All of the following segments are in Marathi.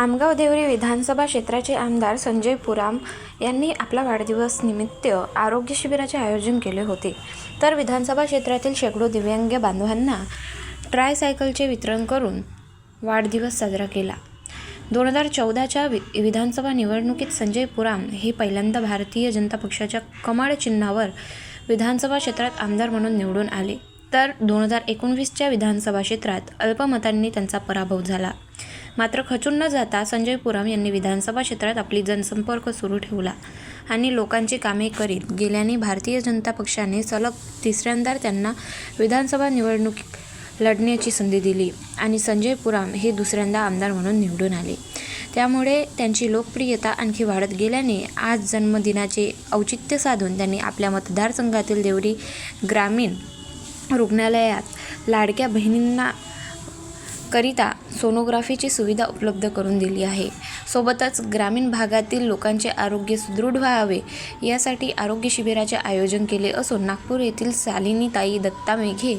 आमगाव देवरी विधानसभा क्षेत्राचे आमदार संजय पुराम यांनी आपला वाढदिवस निमित्त आरोग्य शिबिराचे आयोजन केले होते. तर विधानसभा क्षेत्रातील शेकडो दिव्यांग बांधवांना ट्रायसायकलचे वितरण करून वाढदिवस साजरा केला. दोन हजार चौदाच्या वि विधानसभा निवडणुकीत संजय पुराम हे पहिल्यांदा भारतीय जनता पक्षाच्या कमाड चिन्हावर विधानसभा क्षेत्रात आमदार म्हणून निवडून आले. तर दोन हजार एकोणवीसच्या विधानसभा क्षेत्रात अल्पमतांनी त्यांचा पराभव झाला. मात्र खचून न जाता संजय पुरम यांनी विधानसभा क्षेत्रात आपली जनसंपर्क सुरू ठेवला आणि लोकांची कामे करीत गेल्याने भारतीय जनता पक्षाने सलग तिसऱ्यांदा त्यांना विधानसभा निवडणूक लढण्याची संधी दिली आणि संजय पुराम हे दुसऱ्यांदा आमदार म्हणून निवडून आले. त्यामुळे त्यांची लोकप्रियता आणखी वाढत गेल्याने आज जन्मदिनाचे औचित्य साधून त्यांनी आपल्या मतदारसंघातील देवरी ग्रामीण रुग्णालयात लाडक्या बहिणींना करिता सोनोग्राफीची सुविधा उपलब्ध करून दिली आहे. सोबतच ग्रामीण भागातील लोकांचे आरोग्य सुदृढ व्हावे यासाठी आरोग्य शिबिराचे आयोजन केले असून नागपूर येथील शालिनीताई दत्ता मेघे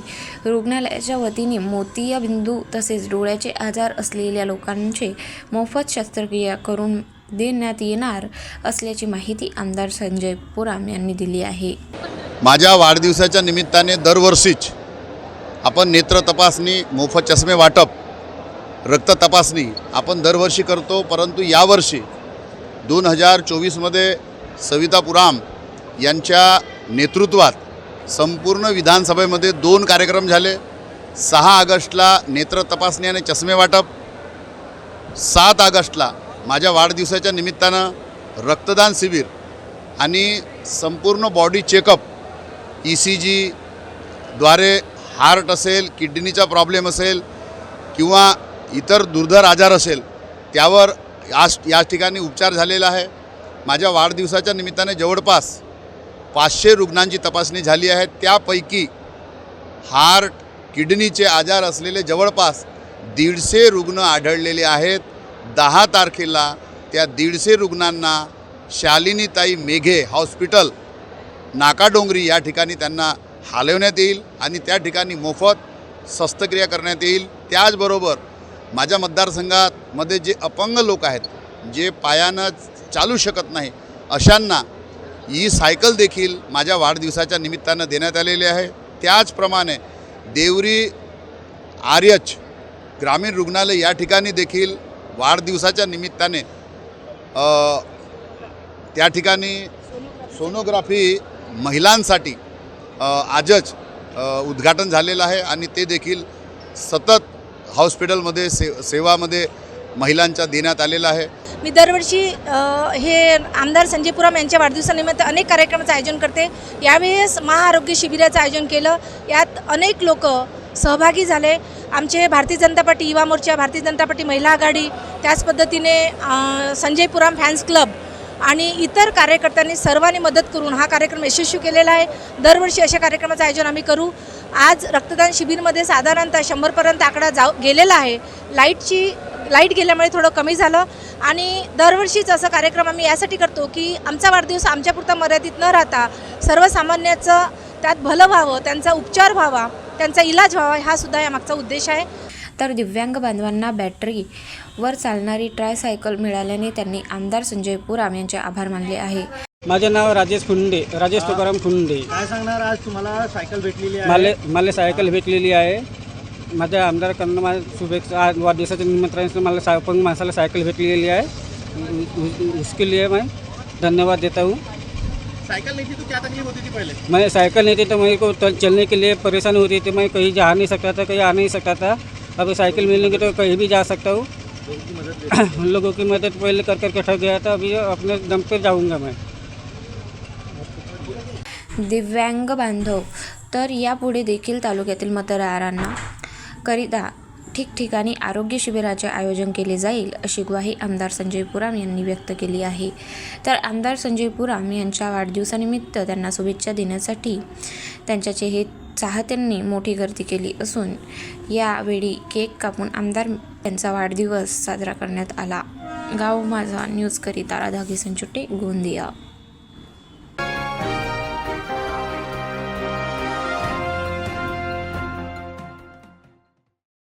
रुग्णालयाच्या वतीने मोतियाबिंदू तसेच डोळ्याचे आजार असलेल्या लोकांचे मोफत शस्त्रक्रिया करून देण्यात येणार असल्याची माहिती आमदार संजय पुराम यांनी दिली आहे. माझ्या वाढदिवसाच्या निमित्ताने दरवर्षीच आपण नेत्र तपासणी मोफत चष्मे वाटप रक्त तपासणी आपण दरवर्षी करतो परंतु यावर्षी दोन हजार चोवीसमध्ये सविता पुराम यांच्या नेतृत्वात संपूर्ण विधानसभेमध्ये दोन कार्यक्रम झाले. सहा ऑगस्टला नेत्र तपासणी आणि चष्मे वाटप. सात ऑगस्टला माझ्या वाढदिवसाच्या निमित्तानं रक्तदान शिबिर आणि संपूर्ण बॉडी चेकअप ई सी जीद्वारे हार्ट असेल किडनीचा प्रॉब्लेम असेल किंवा इतर दुर्धर आजार असेल त्यावर आज या ठिकाणी उपचार झालेला आहे. माझ्या वाढदिवसाच्या निमित्ताने जवळपास पाचशे रुग्णांची तपासणी झाली आहे. त्यापैकी हार्ट किडनीचे आजार असलेले जवळपास दीडशे रुग्ण आढळलेले आहेत. दहा तारखेला त्या दीडशे रुग्णांना शालिनीताई मेघे हॉस्पिटल नाकाडोंगरी या ठिकाणी त्यांना हलवण्यात येईल आणि त्या ठिकाणी मोफत शस्त्रक्रिया करण्यात येईल. त्याचबरोबर माझ्या मतदारसंघात मध्ये जे अपंग लोक आहेत जे पायानं चालू शकत नाही अशांना ही सायकल देखील माझ्या वाढदिवसाच्या निमित्तानं देण्यात आलेली आहे. त्याचप्रमाणे देवरी आर्यच ग्रामीण रुग्णालय या ठिकाणी देखील वाढदिवसाच्या निमित्ताने त्या ठिकाणी सोनोग्राफी महिलांसाठी आजच उद्घाटन झालेलं आहे आणि ते देखील सतत हॉस्पिटलमध्ये से सेवामध्ये महिलांच्या देण्यात आलेलं आहे. मी दरवर्षी हे आमदार संजय पुराम यांच्या वाढदिवसानिमित्त अनेक कार्यक्रमाचं आयोजन करते. यावेळेस महाआरोग्य शिबिराचं आयोजन केलं. यात अनेक लोक सहभागी झाले. आमचे भारतीय जनता पार्टी युवा मोर्चा भारतीय जनता पार्टी महिला आघाडी त्याच पद्धतीने संजय पुराम फॅन्स क्लब आणि इतर कार्यकर्त्यांनी सर्वांनी मदत करून हा कार्यक्रम यशस्वी केलेला आहे. दरवर्षी अशा कार्यक्रमाचं आयोजन आम्ही करू. आज रक्तदान शिबिरमध्ये साधारणतः शंभरपर्यंत आकडा जाऊ गेलेला आहे. लाईटची लाइट गेल्यामुळे थोडं कमी झालं. आणि दरवर्षीच असं कार्यक्रम आम्ही यासाठी करतो की आमचा वाढदिवस आमच्यापुरता मर्यादित न राहता सर्वसामान्याचं त्यात भलं व्हावं त्यांचा उपचार व्हावा त्यांचा इलाज व्हावा हा सुद्धा यामागचा उद्देश आहे. तर दिव्यांग बांधवांना बॅटरीवर चालणारी ट्रायसायकल मिळाल्याने त्यांनी आमदार संजय पुराम यांचे आभार मानले आहे. माझे नाव राजेश खुंडे राजेश तुकाराम खुंडे काय सांगणार आज तुम्हाला सायकल भेटलेली आहे? मला मला सायकल भेटलेली आहे. माझ्या आमदारकडनं माझ्या शुभेच्छा आज वाढदिवसाच्या निमित्ताने मला सा अपंग माणसाला सायकल भेटलेली आहे. उसके लिए मैं धन्यवाद देता हूँ. सायकल नहीं थी तो क्या तकलीफ होती थी पहले. मैं साइकिल नहीं थी तो मेरे को चलने के लिए परेशानी होती थी मैं कहीं जा नहीं सकता था कहीं आ नहीं सकता था. अभी साइकिल मिलेंगे तो कहीं भी जा सकता हूँ। उन लोगों की मदद पहले कर करके ठग गया था अभी अपने दम पे जाऊँगा मैं। दिव्यांग बांधव तर यापुढे देखील तालुक्यातील मतदारांना करिता ठिकठिकाणी आरोग्य शिबिराचे आयोजन केले जाईल अशी ग्वाही आमदार संजय पुराम यांनी व्यक्त केली आहे. तर आमदार संजय पुराम यांच्या वाढदिवसानिमित्त त्यांना शुभेच्छा देण्यासाठी त्यांच्याचे हे चाहत्यांनी मोठी गर्दी केली असून यावेळी केक कापून आमदार यांचा वाढदिवस साजरा करण्यात आला. गाव माझा न्यूजकरिता घेसन चुटे गोंदिया.